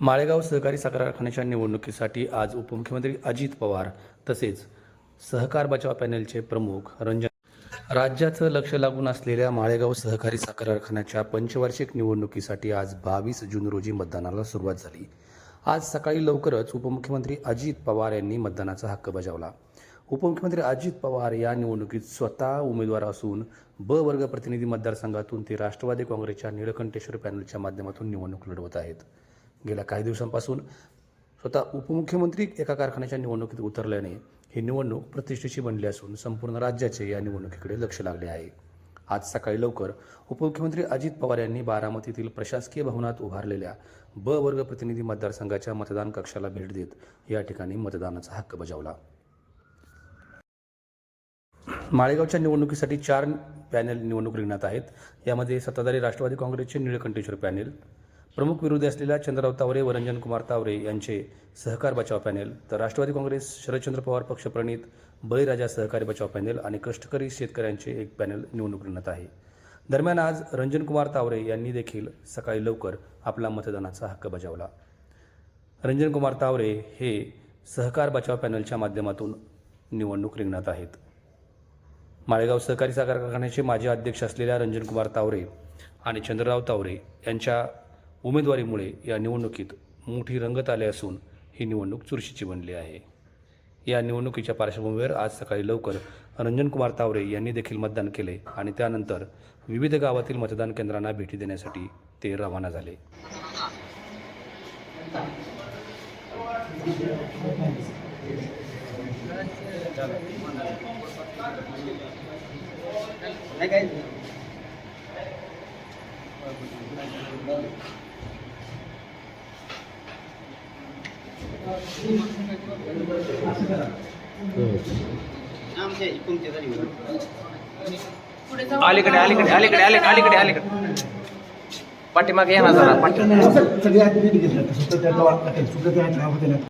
माळेगाव सहकारी साखर कारखान्याच्या निवडणुकीसाठी आज उपमुख्यमंत्री अजित पवार तसेच सहकार बचाव पॅनेलचे प्रमुख रंजन राज्याचं लक्ष लागून असलेल्या माळेगाव सहकारी साखर कारखान्याच्या पंचवार्षिक निवडणुकीसाठी आज बावीस जून रोजी मतदानाला सुरुवात झाली. आज सकाळी लवकरच उपमुख्यमंत्री अजित पवार यांनी मतदानाचा हक्क बजावला. उपमुख्यमंत्री अजित पवार या निवडणुकीत स्वतः उमेदवार असून ब वर्ग प्रतिनिधी मतदारसंघातून ते राष्ट्रवादी काँग्रेसच्या निळकंठेश्वर पॅनलच्या माध्यमातून निवडणूक लढवत आहेत. गेल्या काही दिवसांपासून स्वतः उपमुख्यमंत्री एका कारखान्याच्या निवडणुकीत उतरल्याने ही निवडणूक प्रतिष्ठेची बनली असून संपूर्ण राज्याचे या निवडणुकीकडे लक्ष लागले आहे. आज सकाळी लवकर उपमुख्यमंत्री अजित पवार यांनी बारामतीतील प्रशासकीय भवनात उभारलेल्या ब वर्ग प्रतिनिधी मतदारसंघाच्या मतदान कक्षाला भेट देत या ठिकाणी मतदानाचा हक्क बजावला. माळेगावच्या निवडणुकीसाठी चार पॅनेल निवडणूक रिंगणात आहेत. यामध्ये सत्ताधारी राष्ट्रवादी काँग्रेसचे निळकंठेश्वर पॅनेल प्रमुख विरोधी असलेल्या चंद्रराव तावरे व रंजन कुमार तावरे यांचे सहकार बचाव पॅनेल तर राष्ट्रवादी काँग्रेस शरदचंद्र पवार पक्षप्रणीत बळीराजा सहकारी बचाव पॅनेल आणि कष्टकरी शेतकऱ्यांचे एक पॅनेल निवडणूक रिंगणात आहे. दरम्यान आज रंजन कुमार तावरे यांनी देखील सकाळी लवकर आपला मतदानाचा हक्क बजावला. रंजन कुमार तावरे हे सहकार बचाव पॅनलच्या माध्यमातून निवडणूक रिंगणात आहेत. माळेगाव सहकारी साखर कारखान्याचे माजी अध्यक्ष असलेल्या रंजन कुमार तावरे आणि चंद्रराव तावरे यांच्या उमेदवारीमुळे या निवडणुकीत मोठी रंगत आली असून ही निवडणूक चुरशीची बनली आहे. या निवडणुकीच्या पार्श्वभूमीवर आज सकाळी लवकर रंजनकुमार तावरे यांनी देखील मतदान केले आणि त्यानंतर विविध गावातील मतदान केंद्रांना भेटी देण्यासाठी ते रवाना झाले. अलीकडे अलीकडे अलीकडे अलीकडे अलीकडे अलीकडे. पाठीमागे येणार जरा पाठी